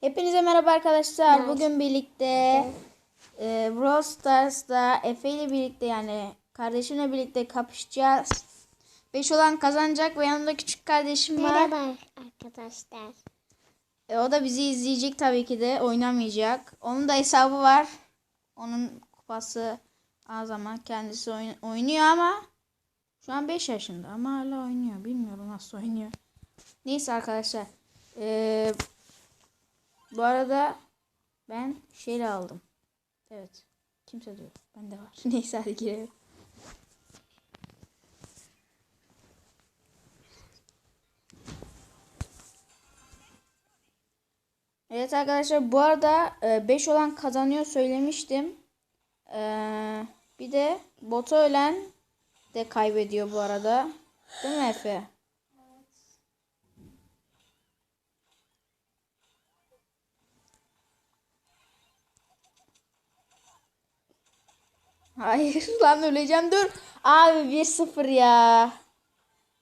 Hepinize merhaba arkadaşlar. Merhaba. Bugün birlikte e, Brawl Stars'ta Efe ile birlikte yani kardeşimle birlikte kapışacağız. 5 olan kazanacak ve yanımda küçük kardeşim var. Merhaba arkadaşlar. E, o da bizi izleyecek tabii ki de oynamayacak. Onun da hesabı var. Onun kupası az ama kendisi oyn- oynuyor ama şu an 5 yaşında ama hala oynuyor. Bilmiyorum nasıl oynuyor. Neyse arkadaşlar. E, bu arada ben şeyle aldım. Evet. Kimse diyor. Bende var. Neyse hadi girelim. Evet arkadaşlar bu arada 5 olan kazanıyor söylemiştim. Ee, bir de bota ölen de kaybediyor bu arada. Değil mi Efe? Hayır lan öleceğim dur. Abi 1-0 ya.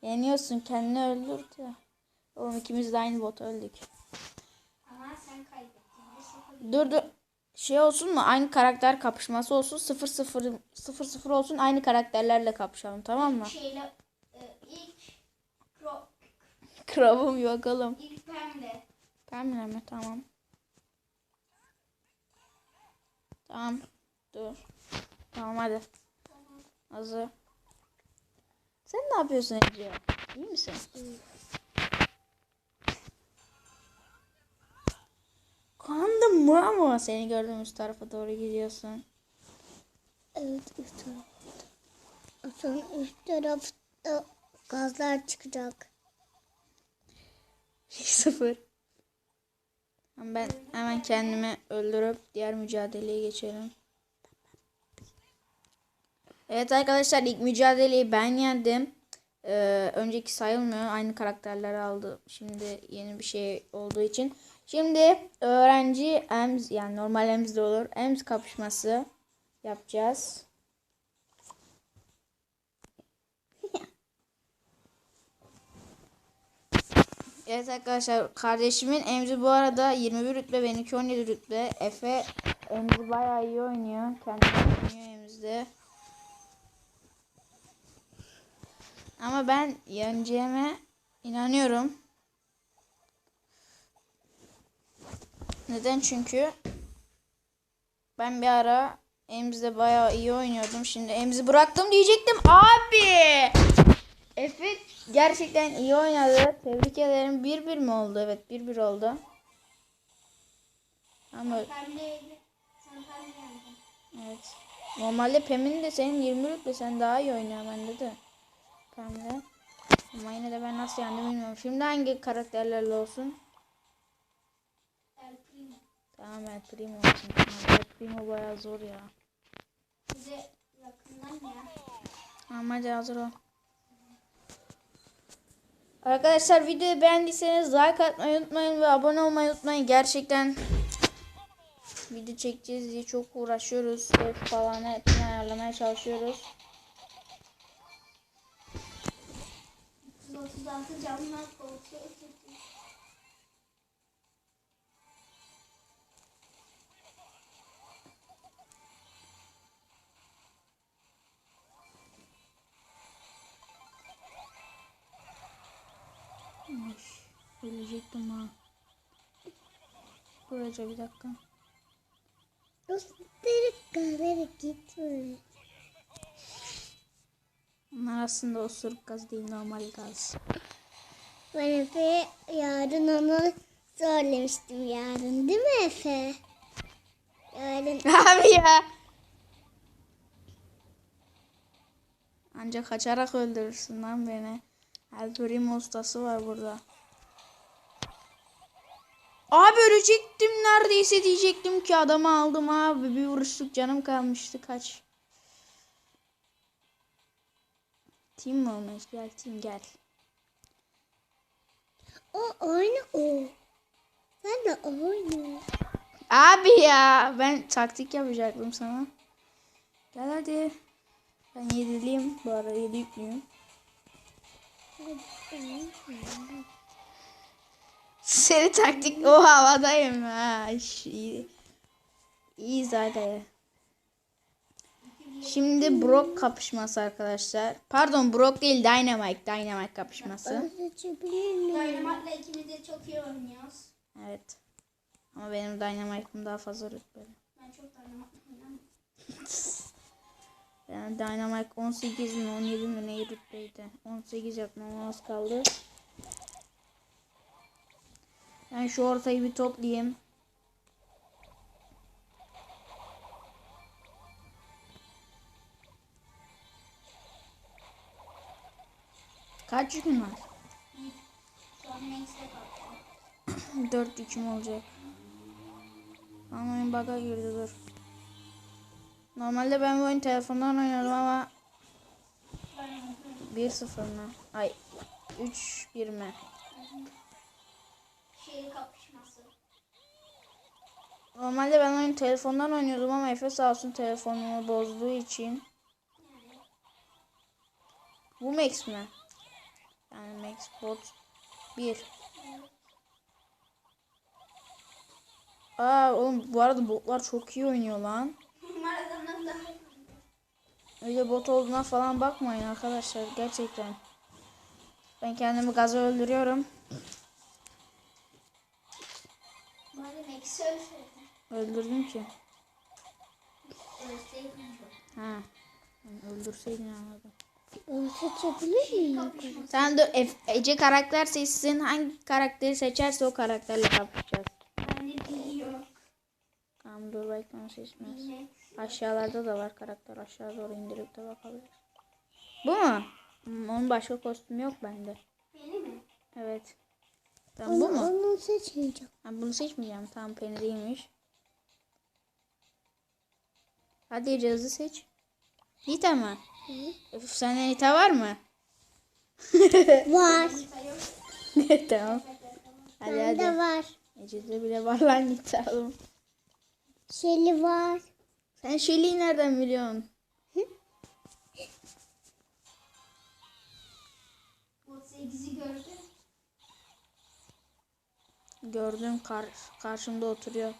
Yeniyorsun kendini öldürdü. Oğlum ikimiz de aynı bota öldük. Ama sen kaybettin. Dur dur. Şey olsun mu? Aynı karakter kapışması olsun. 0 0 0 0 olsun. Aynı karakterlerle kapışalım tamam mı? Şeyle e, ilk kro, Krabım yok oğlum. ilk pembe. Pembe mi? Tamam. Tamam. Dur. Tamam hadi. Hazır. Sen ne yapıyorsun Ece? İyi misin? Kandın mı ama seni gördüğümüz tarafa doğru gidiyorsun. Evet üst tarafta. Sonra üst tarafta gazlar çıkacak. 0 Ben hemen kendimi öldürüp diğer mücadeleye geçelim. Evet arkadaşlar ilk mücadeleyi ben yendim. Ee, önceki sayılmıyor. Aynı karakterleri aldı. Şimdi yeni bir şey olduğu için. Şimdi öğrenci EMS yani normal EMS de olur. EMS kapışması yapacağız. Evet arkadaşlar kardeşimin Emzi bu arada 21 rütbe benimki 17 rütbe. Efe Emzi bayağı iyi oynuyor. Kendisi oynuyor Emzi'de. Ama ben yeneceğime inanıyorum. Neden? Çünkü ben bir ara Emzi'de bayağı iyi oynuyordum. Şimdi Emzi bıraktım diyecektim. Abi! Efe gerçekten iyi oynadı. Tebrik ederim. 1-1 mi oldu? Evet 1-1 oldu. Ama evet. Normalde Pem'in de senin 20 rütbe sen daha iyi oynuyor bende de. Pem'de. Ama yine de ben nasıl yendim bilmiyorum. Şimdi hangi karakterlerle olsun? El Primo. Tamam El Primo olsun. El Primo bayağı zor ya. Bize yakından ya. Tamam hadi hazır ol. Arkadaşlar videoyu beğendiyseniz like atmayı unutmayın ve abone olmayı unutmayın. Gerçekten video çekeceğiz diye çok uğraşıyoruz. Ev falan hepsini ayarlamaya çalışıyoruz. 136 canlar koltuğu. Ay, ölecektim ha. Buraya bir dakika. Gösterip kahvere gitme. Bunlar aslında osuruk gaz değil normal gaz. Ben Efe yarın onu söylemiştim yarın değil mi Efe? Yarın Abi ya. Ancak kaçarak öldürürsün lan beni. El Primo ustası var burada. Abi ölecektim neredeyse diyecektim ki adamı aldım abi. Bir vuruşluk canım kalmıştı kaç. Team mi olmuş? Gel team gel. o aynı o. Sen de oyna. Abi ya ben taktik yapacaktım sana. Gel hadi. Ben yediliyim. Bu arada yedi yüklüyüm. Seri taktik o havadayım ha. İyi. İyi zaten. Şimdi Brock kapışması arkadaşlar. Pardon Brock değil Dynamite. Dynamite kapışması. Dynamite'la ikimiz de çok iyi oynuyoruz. Evet. Ama benim Dynamite'ım daha fazla rütbeli. Ben çok Dynamite. Yani Dynamite 18 mi 17 mi neyi rütbeydi? 18 yapmam az kaldı. Ben şu ortayı bir toplayayım. Kaç yükün var? 4 yüküm olacak. Ama oyun bug'a girdi dur. Normalde ben bu oyunu telefondan oynadım ama 1-0 mı? Ay 3-1 mi? Normalde ben oyunu telefondan oynuyordum ama Efe sağ olsun telefonumu bozduğu için. Bu Max mi? Yani Max bot 1. Aa oğlum bu arada botlar çok iyi oynuyor lan. Öyle bot olduğuna falan bakmayın arkadaşlar gerçekten. Ben kendimi gaza öldürüyorum. Öldürdüm ki. Ha. Öldürseydin anladım. Onu seçebilir miyim? Sen de Ef- Ece karakter seçsin. Hangi karakteri seçerse o karakterle biliyorum. Tamam dur belki onu seçmez. Aşağılarda da var karakter. Aşağı doğru indirip de bakabiliriz. Bu mu? Hmm, Onun başka kostümü yok bende. Beni mi? Evet. Tamam bu mu? onu seçmeyeceğim. Ha, bunu seçmeyeceğim. Tamam peni değilmiş. Hadi Ece hızlı seç. Nita mı? Öf, Sende Nita var mı? Var. tamam. Hadi Bende hadi. var. Ece'de bile var lan Nita oğlum. Şeli var. Sen Shelly'i nereden biliyorsun? Bu 8'i gördün. Gördüm kar karşımda oturuyor.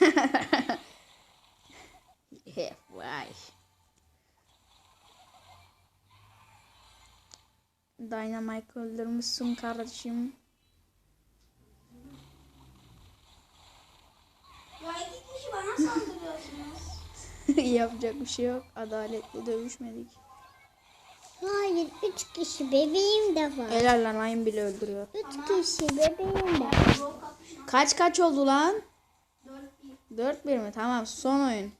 Vay. Dynamite öldürmüşsün kardeşim. Ya iki kişi bana saldırıyorsunuz. Yapacak bir şey yok. Adaletli dövüşmedik. Hayır. Üç kişi bebeğim de var. Helal lan ayın bile öldürüyor. Üç kişi bebeğim de var. Kaç kaç oldu lan? 4 1. 4-1 mi? Tamam son oyun.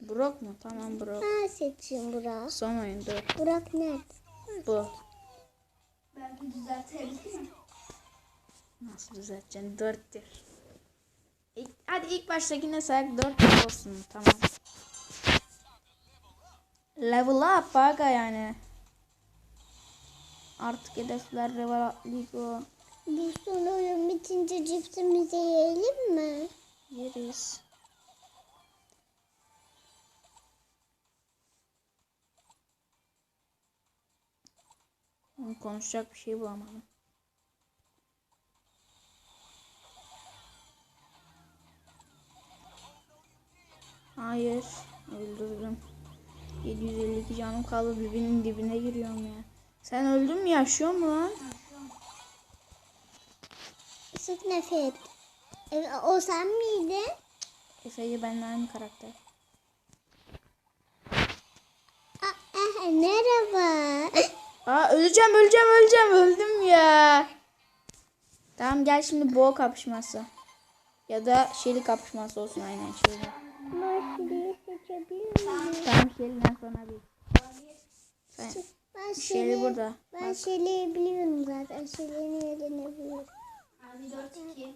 Brock mu? Tamam Brock. Ben seçeyim Burak. Son oyun dur. Burak nerede? Bu. Ben bir düzeltebilirim. Nasıl düzelteceksin? 4'tür. İlk, hadi ilk baştakine sayak 4 olsun. Tamam. Level up aga yani. Artık hedefler level up o. Bu son oyun bitince cipsimizi yiyelim mi? Yeriz. Konuşacak bir şey bulamadım. Hayır. Öldürdüm. 752 canım kaldı. Birbirinin dibine giriyorum ya. Sen öldün mü? Yaşıyor mu lan? Sık nefret. E, o sen miydin? Efe'yle benimle aynı karakter. Aa, eh, merhaba. Aa öleceğim öleceğim öleceğim öldüm ya. Tamam gel şimdi boğa kapışması. Ya da şeli kapışması olsun aynen seçebilir miyim? Tamam şeliden sonra bir. Ben şeli Şeli, burada. ben Şeli'yi biliyorum zaten. Şeli'nin yerini biliyorum. Abi 4 2.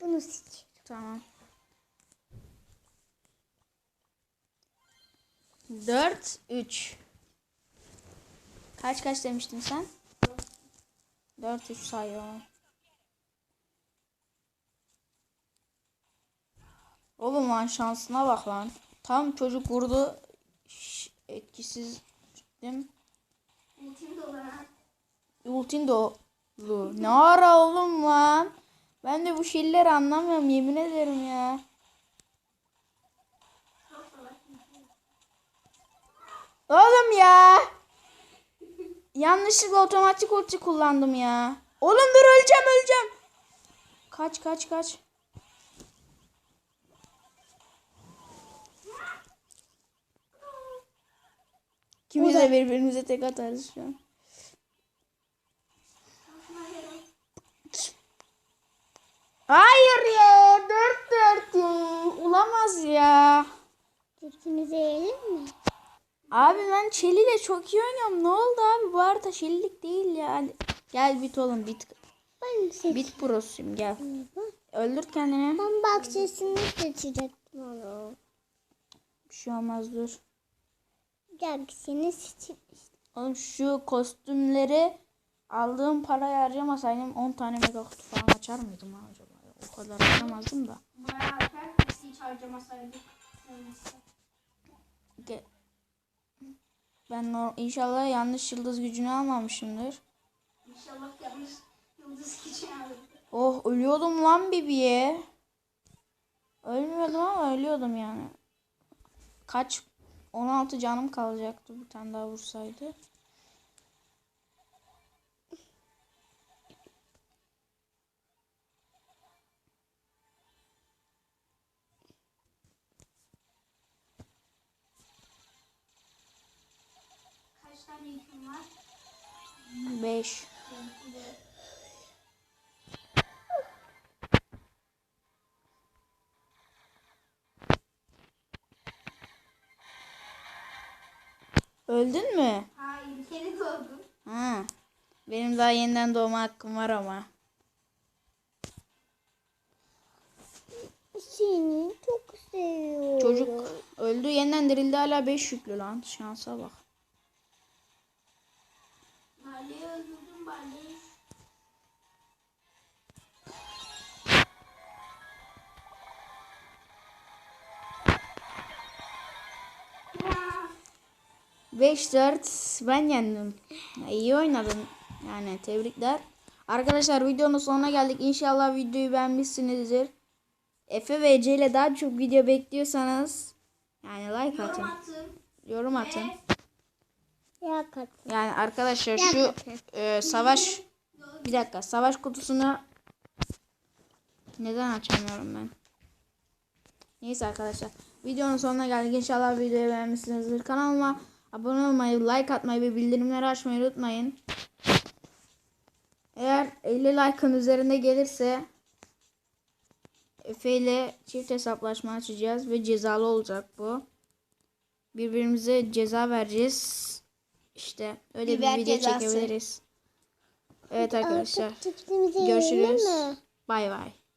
Bunu seç. Tamam. 4 3 Kaç kaç demiştin sen? 4 3 sayıyorum. Oğlum lan şansına bak lan. Tam çocuk vurdu. Şş, Etkisiz. Dolanan. Ultin dolu. Ne ara oğlum lan? Ben de bu şeyleri anlamıyorum yemin ederim ya. Çok salak. Oğlum ya. Yanlışlıkla otomatik ulti kullandım ya. Oğlum dur öleceğim öleceğim. Kaç kaç kaç. İkimiz de birbirimize tek atarız şu an. Hayır ya. Dört dört ya. Olamaz ya. Türkümüze yiyelim mi? Abi ben Çeli ile çok iyi oynuyorum. Ne oldu abi? Bu arada Çelilik değil ya. Hadi. Gel bit oğlum bit. Ben. Bit prosuyum gel. Öldür kendini. Ben bahçesini seçecektim onu. Bir şey olmaz dur. Gel seni seçeyim. Oğlum şu kostümleri aldığım parayı harcamasaydım 10 tane mega kutu falan açar mıydım acaba? O kadar harcamazdım da. Bayağı biz hiç harcamasaydık. Ge- Ben inşallah yanlış yıldız gücünü almamışımdır. İnşallah yanlış yıldız geçen alırdı. Oh ölüyordum lan Bibi'ye. Ölmüyordum ama ölüyordum yani. Kaç? 16 canım kalacaktı bir tane daha vursaydı. Kaç tane yüküm var? 5. Benimki de Öldün mü? Hayır, yeni doğdum. Ha. Benim daha yeniden doğma hakkım var ama. Seni çok seviyorum. Çocuk öldü yeniden dirildi hala 5 yüklü lan. Şansa bak. 5-4 ben yendim. İyi oynadın. Yani tebrikler. Arkadaşlar videonun sonuna geldik. İnşallah videoyu beğenmişsinizdir. Efe ve Ece ile daha çok video bekliyorsanız yani like atın. Yorum atın. Yorum atın. Ya kat. Yani arkadaşlar şu e, savaş bir dakika savaş kutusunu neden açamıyorum ben? Neyse arkadaşlar videonun sonuna geldik. İnşallah videoyu beğenmişsinizdir. Kanalıma abone olmayı, like atmayı ve bildirimleri açmayı unutmayın. Eğer 50 like'ın üzerinde gelirse Efe ile çift hesaplaşma açacağız ve cezalı olacak bu. Birbirimize ceza vereceğiz. İşte öyle Biber bir video cezası. çekebiliriz. Evet arkadaşlar. Görüşürüz. Bay bay.